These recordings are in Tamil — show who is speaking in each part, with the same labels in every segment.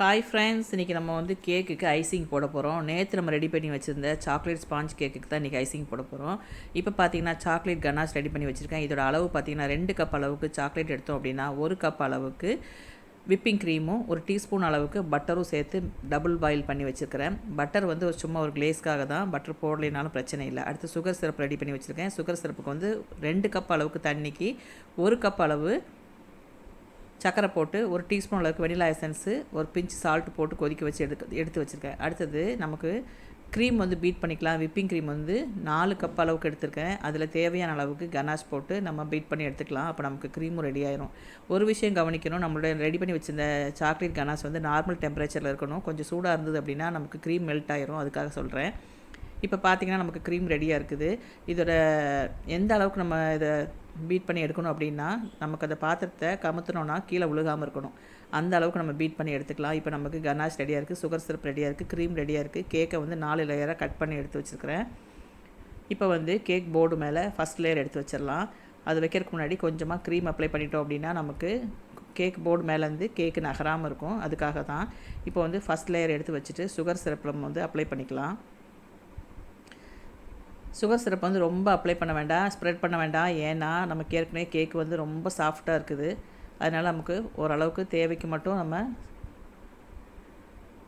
Speaker 1: ஹாய் ஃப்ரெண்ட்ஸ் இன்றைக்கி நம்ம வந்து கேக்குக்கு ஐசிங் போட போகிறோம் நேற்று நம்ம ரெடி பண்ணி வச்சுருந்த சாக்லேட் ஸ்பாஞ்ச் கேக்குக்கு தான் இன்றைக்கி ஐசிங் போட போகிறோம் இப்போ பார்த்தீங்கன்னா சாக்லேட் கனாஷ் ரெடி பண்ணி வச்சுருக்கேன். இதோட அளவு பார்த்தீங்கன்னா ரெண்டு கப் அளவுக்கு சாக்லேட் எடுத்தோம் அப்படின்னா ஒரு கப் அளவுக்கு விப்பிங் க்ரீமும் ஒரு டீஸ்பூன் அளவுக்கு பட்டரும் சேர்த்து டபுள் பாயில் பண்ணி வச்சுருக்கிறேன். பட்டர் வந்து ஒரு சும்மா ஒரு கிளேஸ்க்காக தான். பட்டர் போடலைனாலும் பிரச்சனை இல்லை. அடுத்து சுகர் சிரப் ரெடி பண்ணி வச்சுருக்கேன். சுகர் சிரப்புக்கு வந்து ரெண்டு கப் அளவுக்கு தண்ணிக்கு ஒரு கப் அளவு சக்கரை போட்டு ஒரு டீஸ்பூன் அளவுக்கு வெனிலா எசன்ஸு ஒரு பிஞ்ச் சால்ட் போட்டு கொதிக்க வச்சு எடுத்து எடுத்து வச்சுருக்கேன். அடுத்தது நமக்கு க்ரீம் வந்து பீட் பண்ணிக்கலாம். விப்பிங் க்ரீம் வந்து நாலு கப் அளவுக்கு எடுத்திருக்கேன். அதில் தேவையான அளவுக்கு கனாஷ் போட்டு நம்ம பீட் பண்ணி எடுத்துக்கலாம். அப்போ நமக்கு க்ரீமும் ரெடி ஆயிரும். ஒரு விஷயம் கவனிக்கணும். நம்மளுடைய ரெடி பண்ணி வச்சிருந்த சாக்லேட் கனாஷ் வந்து நார்மல் டெம்பரேச்சரில் இருக்கணும். கொஞ்சம் சூடாக இருந்தது அப்படின்னா நமக்கு க்ரீம் மெல்ட் ஆயிரும். அதுக்காக சொல்கிறேன் இப்போ பார்த்தீங்கன்னா நமக்கு க்ரீம் ரெடியாக இருக்குது. இதோட எந்த அளவுக்கு நம்ம இதை பீட் பண்ணி எடுக்கணும் அப்படின்னா நமக்கு அந்த பாத்திரத்தை கமுத்துனோன்னா கீழே விழுகாமல் இருக்கணும். அந்த அளவுக்கு நம்ம பீட் பண்ணி எடுத்துக்கலாம். இப்போ நமக்கு கனாஷ் ரெடியாக இருக்குது சுகர் சிரப் ரெடியாக இருக்குது க்ரீம் ரெடியாக இருக்குது கேக்கை வந்து நாலு லேயராக கட் பண்ணி எடுத்து வச்சுருக்கிறேன். இப்போ வந்து கேக் போர்டு மேலே ஃபஸ்ட் லேயர் எடுத்து வச்சிடலாம். அது வைக்கிறதுக்கு முன்னாடி கொஞ்சமாக க்ரீம் அப்ளை பண்ணிட்டோம் அப்படின்னா நமக்கு கேக் போர்டு மேலேருந்து கேக்கு நகராமல் இருக்கும். அதுக்காக தான் இப்போ வந்து ஃபஸ்ட் லேயர் எடுத்து வச்சுட்டு சுகர் சிரப்பில் வந்து அப்ளை பண்ணிக்கலாம். சுகர் சிரப் வந்து ரொம்ப அப்ளை பண்ண வேண்டாம் ஸ்ப்ரெட் பண்ண வேண்டாம். ஏன்னா நமக்கு ஏற்கனவே கேக் வந்து ரொம்ப சாஃப்டாக இருக்குது. அதனால் நமக்கு ஓரளவுக்கு தேவைக்கு மட்டும் நம்ம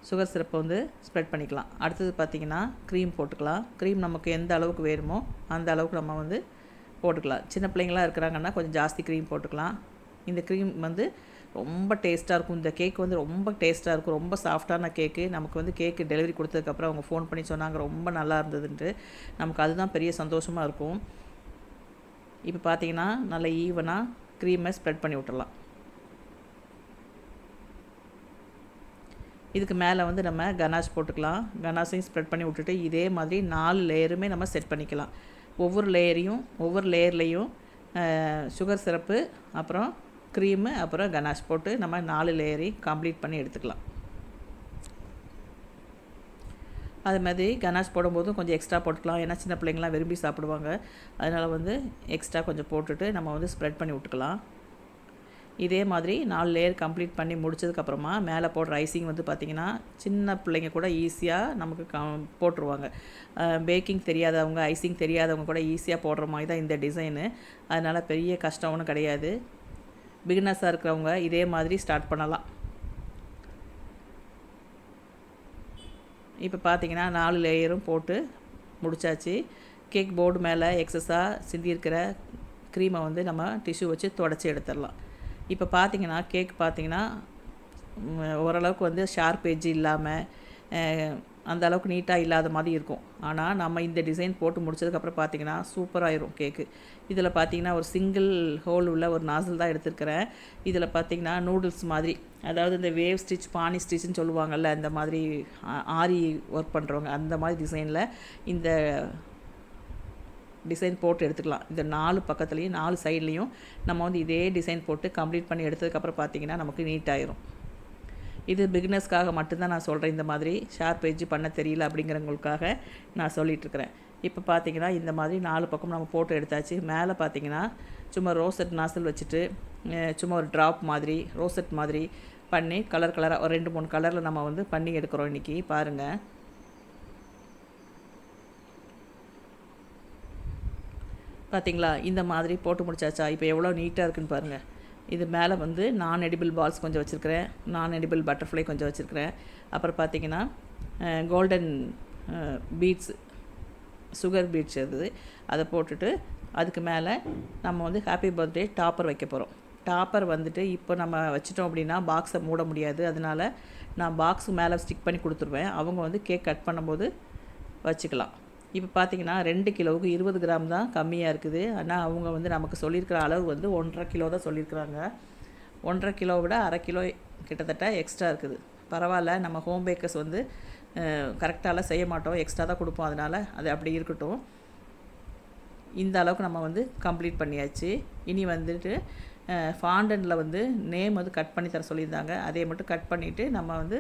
Speaker 1: சுகர் சிரப்பை வந்து ஸ்ப்ரெட் பண்ணிக்கலாம். அடுத்தது பார்த்திங்கன்னா க்ரீம் போட்டுக்கலாம். க்ரீம் நமக்கு எந்த அளவுக்கு வேணுமோ அந்த அளவுக்கு நம்ம வந்து போட்டுக்கலாம். சின்ன பிள்ளைங்களாம் இருக்கிறாங்கன்னா கொஞ்சம் ஜாஸ்தி க்ரீம் போட்டுக்கலாம். இந்த க்ரீம் வந்து ரொம்ப டேஸ்ட்டாக இருக்கும். இந்த கேக் வந்து ரொம்ப டேஸ்ட்டாக இருக்கும். ரொம்ப சாஃப்டான கேக்கு நமக்கு வந்து கேக்கு டெலிவரி கொடுத்ததுக்கப்புறம் அவங்க ஃபோன் பண்ணி சொன்னாங்க. ரொம்ப நல்லா இருந்ததுன்ட்டு. நமக்கு அதுதான் பெரிய சந்தோஷமாக இருக்கும். இப்போ பார்த்தீங்கன்னா நல்லா ஈவனாக க்ரீமை ஸ்ப்ரெட் பண்ணி விட்டுடலாம் இதுக்கு மேலே வந்து நம்ம கனாஷ் போட்டுக்கலாம். கனாஷையும் ஸ்ப்ரெட் பண்ணி விட்டுட்டு இதே மாதிரி நாலு லேயருமே நம்ம செட் பண்ணிக்கலாம். ஒவ்வொரு லேயரையும் ஒவ்வொரு லேயர்லேயும் சுகர் சிரப்பு அப்புறம் க்ரீமு அப்புறம் கனாஷ் போட்டு நம்ம நாலு லேயரையும் கம்ப்ளீட் பண்ணி எடுத்துக்கலாம். அது மாதிரி கனாஷ் போடும்போதும் கொஞ்சம் எக்ஸ்ட்ரா போட்டுக்கலாம். ஏன்னா சின்ன பிள்ளைங்களாம் விரும்பி சாப்பிடுவாங்க. அதனால் வந்து எக்ஸ்ட்ரா கொஞ்சம் போட்டுட்டு நம்ம வந்து ஸ்ப்ரெட் பண்ணி விட்டுக்கலாம். இதே மாதிரி நாலு லேயர் கம்ப்ளீட் பண்ணி முடிச்சதுக்கப்புறமா மேலே போடுற ஐசிங் வந்து பார்த்திங்கன்னா சின்ன பிள்ளைங்க கூட ஈஸியாக நமக்கு க போட்டுருவாங்க. பேக்கிங் தெரியாதவங்க ஐசிங் தெரியாதவங்க கூட ஈஸியாக போடுற மாதிரி தான் இந்த டிசைனு அதனால் பெரிய கஷ்டம் ஒன்றும் கிடையாது. பிகினர்ஸாக இருக்கிறவங்க இதே மாதிரி ஸ்டார்ட் பண்ணலாம். இப்போ பார்த்தீங்கன்னா நாலு லேயரும் போட்டு முடிச்சாச்சு. கேக் போர்டு மேலே எக்ஸஸாக சிந்தியிருக்கிற க்ரீமை வந்து நம்ம டிஷ்யூ வச்சு தொடச்சி எடுத்துடலாம். இப்போ பார்த்தீங்கன்னா கேக் பார்த்தீங்கன்னா ஓரளவுக்கு வந்து ஷார்ப் எஜ் இல்லாமல் அந்த அளவுக்கு நீட்டாக இல்லாத மாதிரி இருக்கும். ஆனால் நம்ம இந்த டிசைன் போட்டு முடிச்சதுக்கப்புறம் பார்த்தீங்கன்னா சூப்பராகிரும் கேக்கு இதில் பார்த்தீங்கன்னா ஒரு சிங்கிள் ஹோல் உள்ள ஒரு நாசல் தான் எடுத்துருக்கிறேன். இதில் பார்த்தீங்கன்னா நூடுல்ஸ் மாதிரி. அதாவது இந்த வேவ் ஸ்டிச் பானி ஸ்டிச்னு சொல்லுவாங்கள்ல அந்த மாதிரி ஆரி ஒர்க் பண்ணுறவங்க அந்த மாதிரி டிசைனில் இந்த டிசைன் போட்டு எடுத்துக்கலாம். இந்த நாலு பக்கத்துலேயும் நாலு சைட்லேயும் நம்ம வந்து இதே டிசைன் போட்டு கம்ப்ளீட் பண்ணி எடுத்ததுக்கப்புறம் பார்த்தீங்கன்னா நமக்கு நீட்டாயிரும் இது பிகினர்ஸ்க்காக மட்டும்தான் நான் சொல்கிறேன் இந்த மாதிரி ஷார்ப் எஜ்ஜு பண்ண தெரியல அப்படிங்கிறவங்களுக்காக நான் சொல்லிகிட்ருக்கிறேன் இப்போ பார்த்தீங்கன்னா இந்த மாதிரி நாலு பக்கம் நம்ம போட்டு எடுத்தாச்சு. மேலே பார்த்தீங்கன்னா சும்மா ரோசட் நாசல் வச்சுட்டு சும்மா ஒரு ட்ராப் மாதிரி ரோசட் மாதிரி பண்ணி கலர் கலராக ஒரு ரெண்டு மூணு கலரில் நம்ம வந்து பண்ணி எடுக்கிறோம் இன்றைக்கி பாருங்கள் பார்த்தீங்களா இந்த மாதிரி போட்டு முடிச்சாச்சா? இப்போ எவ்வளோ நீட்டாக இருக்குன்னு பாருங்கள் இது மேலே வந்து நான் எடிபிள் பால்ஸ் கொஞ்சம் வச்சுருக்கிறேன் நான் எடிபிள் பட்டர்ஃப்ளை கொஞ்சம் வச்சுருக்கிறேன். அப்புறம் பார்த்திங்கன்னா கோல்டன் பீட்ஸ் சுகர் பீட்ஸ் இருந்தது. அதை போட்டுட்டு அதுக்கு மேலே நம்ம வந்து ஹாப்பி பர்த்டே டாப்பர் வைக்க போகிறோம் டாப்பர் வந்துட்டு இப்போ நம்ம வச்சிட்டோம் அப்படின்னா பாக்ஸை மூட முடியாது. அதனால் நான் பாக்ஸுக்கு மேலே ஸ்டிக் பண்ணி கொடுத்துருவேன். அவங்க வந்து கேக் கட் பண்ணும்போது வச்சுக்கலாம். இப்போ பார்த்தீங்கன்னா ரெண்டு கிலோவுக்கு இருபது கிராம் தான் கம்மியாக இருக்குது. ஆனால் அவங்க வந்து நமக்கு சொல்லியிருக்கிற அளவு வந்து ஒன்றரை கிலோ தான் சொல்லியிருக்கிறாங்க ஒன்றரை கிலோ விட அரை கிலோ கிட்டத்தட்ட எக்ஸ்ட்ரா இருக்குது. பரவாயில்ல நம்ம ஹோம் பேக்கர்ஸ் வந்து கரெக்டாலாம் செய்ய மாட்டோம். எக்ஸ்ட்ரா தான் கொடுப்போம். அதனால் அது அப்படி இருக்கட்டும். இந்த அளவுக்கு நம்ம வந்து கம்ப்ளீட் பண்ணியாச்சு. இனி வந்துட்டு ஃபாண்டனில் வந்து நேம் வந்து கட் பண்ணி தர சொல்லியிருந்தாங்க. அதே மட்டும் கட் பண்ணிவிட்டு நம்ம வந்து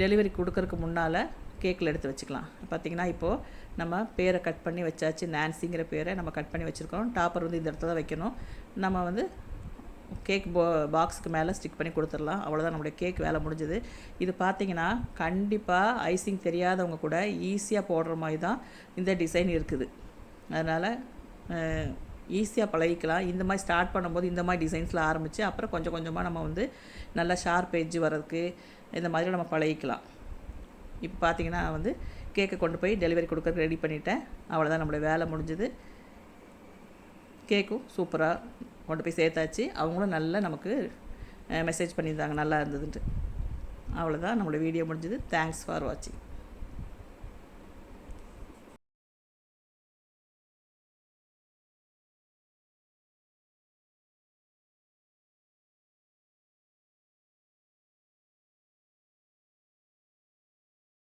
Speaker 1: டெலிவரி கொடுக்கறதுக்கு முன்னால் கேக்கில் எடுத்து வச்சுக்கலாம். பார்த்திங்கன்னா இப்போது நம்ம பேரை கட் பண்ணி வச்சாச்சு நான்சிங்கிற பேரை நம்ம கட் பண்ணி வச்சுருக்கோம். டாப்பர் வந்து இந்த இடத்துல தான் வைக்கணும். நம்ம வந்து கேக் போ பாக்ஸுக்கு மேலே ஸ்டிக் பண்ணி கொடுத்துடலாம். அவ்வளோதான் நம்மளுடைய கேக் வேலை முடிஞ்சது. இது பார்த்தீங்கன்னா கண்டிப்பாக ஐசிங் தெரியாதவங்க கூட ஈஸியாக போடுற மாதிரி தான் இந்த டிசைன் இருக்குது. அதனால் ஈஸியாக பழகிக்கலாம். இந்த மாதிரி ஸ்டார்ட் பண்ணும்போது இந்த மாதிரி டிசைன்ஸில் ஆரம்பித்து அப்புறம் கொஞ்சம் கொஞ்சமாக நம்ம வந்து நல்லா ஷார்ப் எஜ்ஜு வர்றதுக்கு இந்த மாதிரி நம்ம பழகிக்கலாம். இப்போ பார்த்தீங்கன்னா வந்து கேக்கை கொண்டு போய் டெலிவரி கொடுக்கறதுக்கு ரெடி பண்ணிட்டேன். அவ்வளோதான் நம்மளோட வேலை முடிஞ்சது. கேக்கும் சூப்பராக கொண்டு போய் சேர்த்தாச்சு. அவங்களும் நல்லா நமக்கு மெசேஜ் பண்ணியிருந்தாங்க. நல்லா இருந்ததுன்ட்டு. அவ்வளோதான் நம்மளோட வீடியோ முடிஞ்சது. தேங்க்ஸ் ஃபார் வாட்சிங்